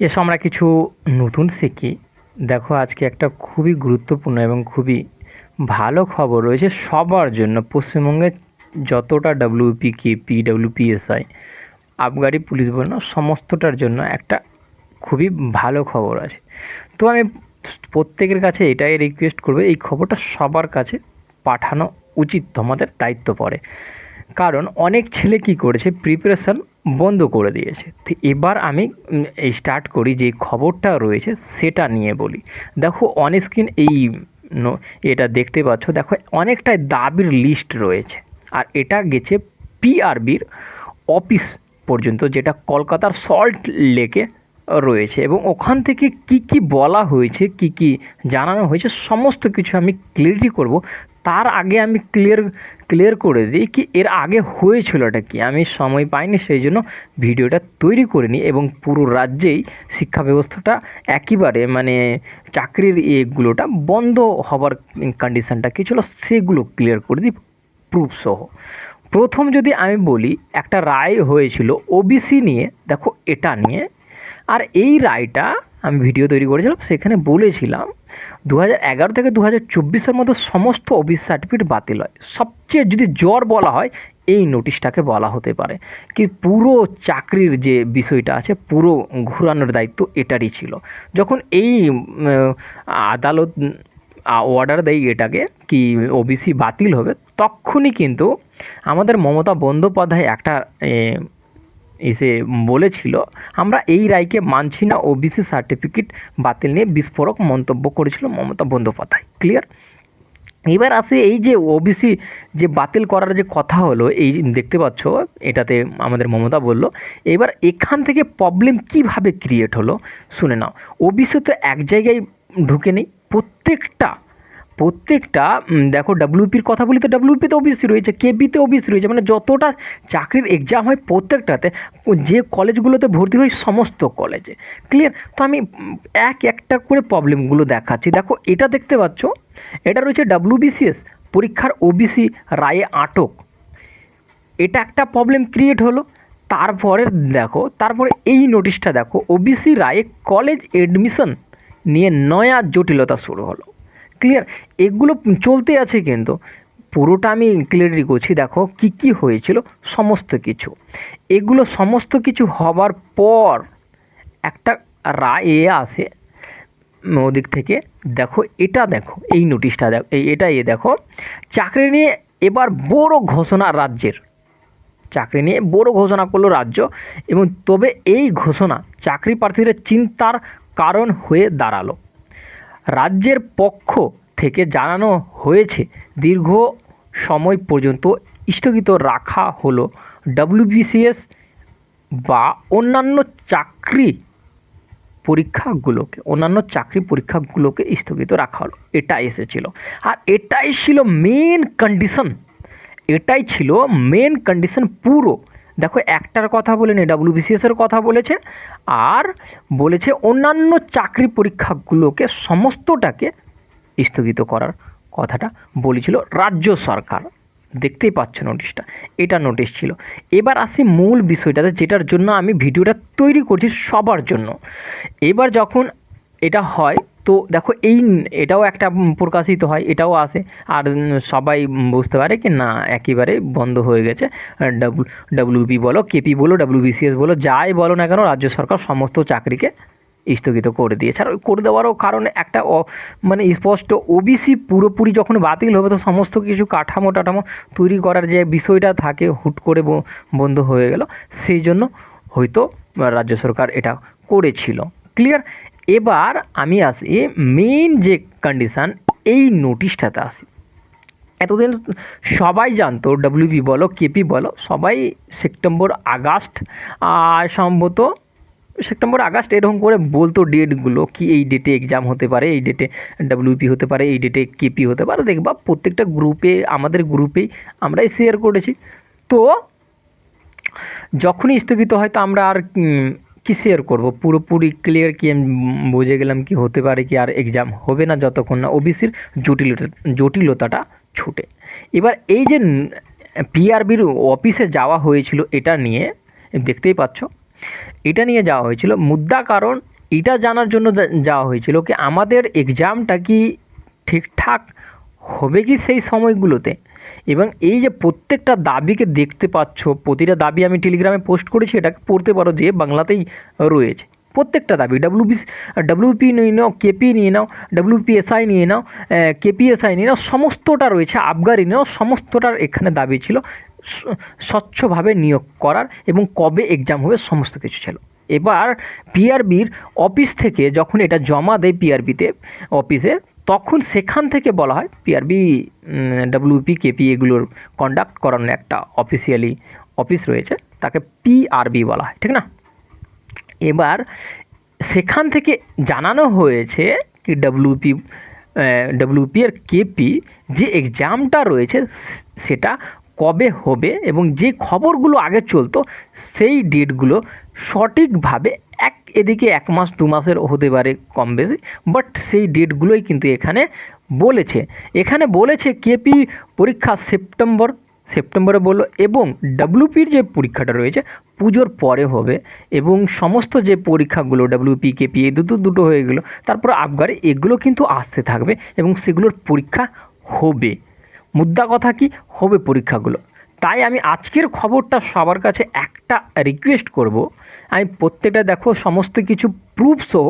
এসো, আমরা কিছু নতুন শিখি। দেখো, আজকে একটা খুবই গুরুত্বপূর্ণ এবং খুবই ভালো খবর রয়েছে সবার জন্য। পশ্চিমবঙ্গের যতটা ডাব্লিউপি কে পি ডাব্লিউপিএসআই আবগারি পুলিশ বলুন সমস্তটার জন্য একটা খুবই ভালো খবর আছে। তো আমি প্রত্যেকের কাছে এটাই রিকোয়েস্ট করব, এই খবরটা সবার কাছে পাঠানো উচিত, তোমাদের দায়িত্ব পড়ে। কারণ অনেক ছেলে কি করেছে প্রিপারেশান বন্ধ করে দিয়েছে। তো এবার আমি স্টার্ট করি যে খবরটা রয়েছে সেটা নিয়ে বলি। দেখো অন স্ক্রিন এই এটা দেখতে পাচ্ছ, দেখো, অনেকটাই দাবির লিস্ট রয়েছে। আর এটা গেছে পিআরবির অফিস পর্যন্ত, যেটা কলকাতার সল্ট লেকে রয়েছে। এবং ওখান থেকে কি কি বলা হয়েছে, কি কি জানানো হয়েছে, সমস্ত কিছু আমি ক্লিয়ারিটি করব। তার আগে আমি ক্লিয়ার ক্লিয়ার করে দিই কি এর আগে হয়েছিলটা কি? আমি সময় পাইনি, সেই জন্য ভিডিওটা তৈরি করিনি এবং পুরো রাজ্যেই শিক্ষা ব্যবস্থাটা একেবারে মানে চাকরির এগুলোটা বন্ধ হবার কন্ডিশনটা কী ছিল সেগুলো ক্লিয়ার করে দিই প্রুফ সহ। প্রথম যদি আমি বলি, একটা রায় হয়েছিল ওবিসি নিয়ে, দেখো এটা নিয়ে। আর এই রায়টা আমি ভিডিও তৈরি করেছিলাম, সেখানে বলেছিলাম দু হাজার এগারো থেকে দু হাজার চব্বিশের মধ্যে সমস্ত ওবিসি সার্টিফিকেট বাতিল হয়। সবচেয়ে যদি জ্বর বলা হয়, এই নোটিশটাকে বলা হতে পারে। কি পুরো চাকরির যে বিষয়টা আছে, পুরো ঘুরানোর দায়িত্ব এটারই ছিল। যখন এই আদালত অর্ডার দেয় এটাকে, কি ওবিসি বাতিল হবে, তখনই কিন্তু আমাদের মমতা বন্দ্যোপাধ্যায় একটা এসে বলেছিল, আমরা এই রায়কে মানছি না। ওবিসি সার্টিফিকেট বাতিল নিয়ে বিস্ফোরক মন্তব্য করেছিল মমতা বন্দ্যোপাধ্যায়। ক্লিয়ার এবার আসে এই যে ওবিসি যে বাতিল করার যে কথা হলো, এই দেখতে পাচ্ছ, এটাতে আমাদের মমতা বলল, এবার এখান থেকে প্রবলেম কীভাবে ক্রিয়েট হলো? শুনে নাও ওবিসি তো এক জায়গায় ঢুকে নেই, প্রত্যেকটা প্রত্যেকটা দেখো ডাব্লিউপির কথা বলি তো ডাব্লিউপিতে ওবিসি রয়েছে কেবিতে ওবিসি রয়েছে মানে যতটা চাকরির এক্সাম হয় প্রত্যেকটাতে যে কলেজগুলোতে ভর্তি হয় সমস্ত কলেজে ক্লিয়ার তো আমি এক একটা করে প্রবলেমগুলো দেখাচ্ছি। দেখো, এটা দেখতে পাচ্ছ, এটা রয়েছে ডাব্লিউবিসিএস পরীক্ষার ওবিসি রায়ে আটক। এটা একটা প্রবলেম ক্রিয়েট হলো, তারপরে দেখো, তারপরে এই নোটিশটা দেখো ওবিসি রায়ে কলেজ এডমিশন নিয়ে নয়া জটিলতা শুরু হলো। ক্লিয়ার এগুলো চলতে আছে কিন্তু। পুরোটা আমি ক্লিয়ারলি করছি। দেখো কি কি হয়েছিল? সমস্ত কিছু। এগুলো সমস্ত কিছু হবার পর একটা রায় এ আসে ওদিক থেকে। দেখো, এটা দেখো, এই নোটিশটা দেখো, এই, এটা এ দেখো। চাকরি নিয়ে এবার বড় ঘোষণা রাজ্যের। চাকরি নিয়ে বড় ঘোষণা করল রাজ্য এবং তবে এই ঘোষণা চাকরি প্রার্থীদের চিন্তার কারণ হয়ে দাঁড়াল। রাজ্যের পক্ষ থেকে জানানো হয়েছে, দীর্ঘ সময় পর্যন্ত স্থগিত রাখা হলো ডব্লিউবিসিএস বা অন্যান্য চাকরি পরীক্ষাগুলোকে, অন্যান্য চাকরি পরীক্ষাগুলোকে স্থগিত রাখা হলো। এটা এসেছিল। আর এটাই ছিল মেন কন্ডিশন এটাই ছিল মেন কন্ডিশন পুরো। দেখো, একটার কথা বলেনি ডাব্লিউবিসিএস এর কথা বলেছে, আর বলেছে অন্যান্য চাকরি পরীক্ষাগুলোকে সমস্তটাকে স্থগিত করার কথাটা বলেছিল রাজ্য সরকার। দেখতেই পাচ্ছ নোটিশটা এটা নোটিশ ছিল। এবার আসি মূল বিষয়টাতে, যেটার জন্য আমি ভিডিওটা তৈরি করছি সবার জন্য। এবার যখন এটা হয় তো দেখো এই এটাও একটা প্রকাশিত হয়, এটাও আসে। আর সবাই বুঝতে পারে কি না, একেবারে বন্ধ হয়ে গেছে। ডাব্লু ডাব্লিউপি বলো কেপি বলো ডাব্লিউবিসিএস বলো, যাই বলো না কেন, রাজ্য সরকার সমস্ত চাকরিকে স্থগিত করে দিয়েছে। আর করে দেওয়ারও কারণে একটা মানে স্পষ্ট ওবিসি পুরোপুরি যখন বাতিল হবে, তো সমস্ত কিছু কাঠামো টাঠামো তৈরি করার যে বিষয়টা থাকে, হুট করে বন্ধ হয়ে গেল। সেই জন্য হয়তো রাজ্য সরকার এটা করেছিল। ক্লিয়ার এবার আমি আসি মেইন যে কন্ডিশান এই নোটিশটাতে আসি। এতদিন সবাই জানতো ডাব্লিউপি বলো কেপি বলো, সবাই সেপ্টেম্বর আগস্ট আর সম্ভবত সেপ্টেম্বর আগস্ট এরকম করে বলতো ডেটগুলো কি এই ডেটে এক্সাম হতে পারে, এই ডেটে ডাব্লিউপি হতে পারে, এই ডেটে কেপি হতে পারে। দেখবা প্রত্যেকটা গ্রুপে আমাদের গ্রুপেই আমরাই শেয়ার করেছি। তো যখনই স্থগিত হয় তো আমরা আর উম, কি শেয়ার করব? পুরোপুরি ক্লিয়ার কি আমি বুঝে গেলাম কি হতে পারে কি আর এক্সাম হবে না যতক্ষণ না ওবিসির জটিলতা জটিলতাটা ছুটে। এবার এই যে পিআরবির অফিসে যাওয়া হয়েছিল এটা নিয়ে দেখতেই পাচ্ছ এটা নিয়ে যাওয়া হয়েছিল। মুদ্রা কারণ এটা জানার জন্য যাওয়া হয়েছিল কি আমাদের এক্সামটা কি ঠিকঠাক হবে কি সেই সময়গুলোতে? এবং এই যে প্রত্যেকটা দাবিকে দেখতে পাচ্ছ, প্রতিটা দাবি আমি টেলিগ্রামে পোস্ট করেছি এটাকে পড়তে পারো যে বাংলাতেই রয়েছে। প্রত্যেকটা দাবি ডাব্লিউপি ডাব্লিউপি নিয়ে নাও কেপি নিয়ে নাও ডাব্লিউপিএসআই নিয়ে নাও কেপিএসআই নিয়ে নাও, সমস্তটা রয়েছে আবগারি নিয়ে নাও, সমস্তটার এখানে দাবি ছিল স্বচ্ছভাবে নিয়োগ করার এবং কবে এক্সাম হবে সমস্ত কিছু ছিল। এবার পিআরবির অফিস থেকে যখন এটা জমা দেয় পিআরবিতে অফিসে তখন সেখান থেকে বলা হয় পিআরবি ডাব্লিউপি কেপি এগুলোর কন্ডাক্ট করানোর একটা অফিসিয়ালি অফিস রয়েছে। তাকে পিআরবি বলা হয়, ঠিক না? এবার সেখান থেকে জানানো হয়েছে কি ডাব্লিউপি ডাব্লিউপি আর কেপি যে এক্সামটা রয়েছে, সেটা কবে হবে এবং যে খবরগুলো আগে চলতো, সেই ডেটগুলো সঠিকভাবে এক, এদিকে এক মাস, দু মাসের হতে পারে কম বেশি বাট সেই ডেটগুলোই কিন্তু এখানে বলেছে। এখানে বলেছে কেপি পরীক্ষা সেপ্টেম্বর সেপ্টেম্বরে বলল, এবং ডাব্লিউপির যে পরীক্ষাটা রয়েছে, পুজোর পরে হবে, এবং সমস্ত যে পরীক্ষাগুলো ডাব্লিউপি কেপি এই দুটো দুটো হয়ে গেলো, তারপর আবগারে এগুলো কিন্তু আসতে থাকবে, এবং সেগুলোর পরীক্ষা হবে। মুদ্রা কথা কি? হবে পরীক্ষাগুলো। তাই আমি আজকের খবরটা সবার কাছে একটা রিকোয়েস্ট করব আমি প্রত্যেকটা দেখো সমস্ত কিছু প্রুফসহ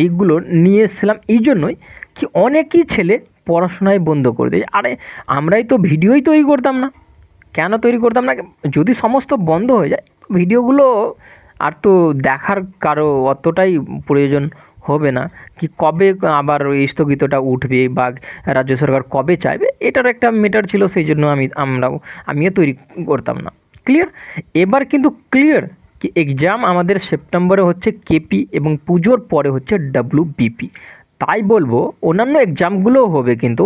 এইগুলো নিয়ে এসেছিলাম এই জন্যই কি অনেকই ছেলে পড়াশোনায় বন্ধ করে দিয়েছে আরে, আমরাই তো ভিডিওই তৈরি করতাম না। কেন তৈরি করতাম না? যদি সমস্ত বন্ধ হয়ে যায়, ভিডিওগুলো আর তো দেখার কারও অতটাই প্রয়োজন হবে না। কি কবে আবার ওই স্থগিতটা উঠবে বা রাজ্য সরকার কবে চাইবে, এটার একটা মেটার ছিল, সেই জন্য আমি আমরাও, আমিও তৈরি করতাম না। ক্লিয়ার এবার কিন্তু ক্লিয়ার কি এক্সাম আমাদের সেপ্টেম্বরে হচ্ছে কেপি এবং পুজোর পরে হচ্ছে ডাব্লিউ বিপি তাই বলব, অন্যান্য এক্সামগুলোও হবে কিন্তু,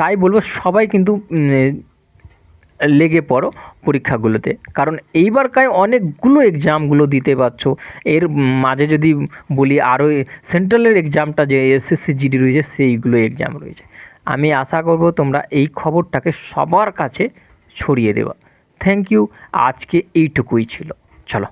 তাই বলব সবাই কিন্তু লেগে পড়ো পরীক্ষাগুলোতে। কারণ এইবারকার অনেকগুলো এক্সামগুলো দিতে পারছ। এর মাঝে যদি বলি আরও সেন্ট্রালের এক্সামটা যে এসএসসি জিডি রয়েছে, সেইগুলো এক্সাম রয়েছে। আমি আশা করব তোমরা এই খবরটাকে সবার কাছে ছড়িয়ে দেওয়া থ্যাংক ইউ আজকে এইটুকুই ছিল।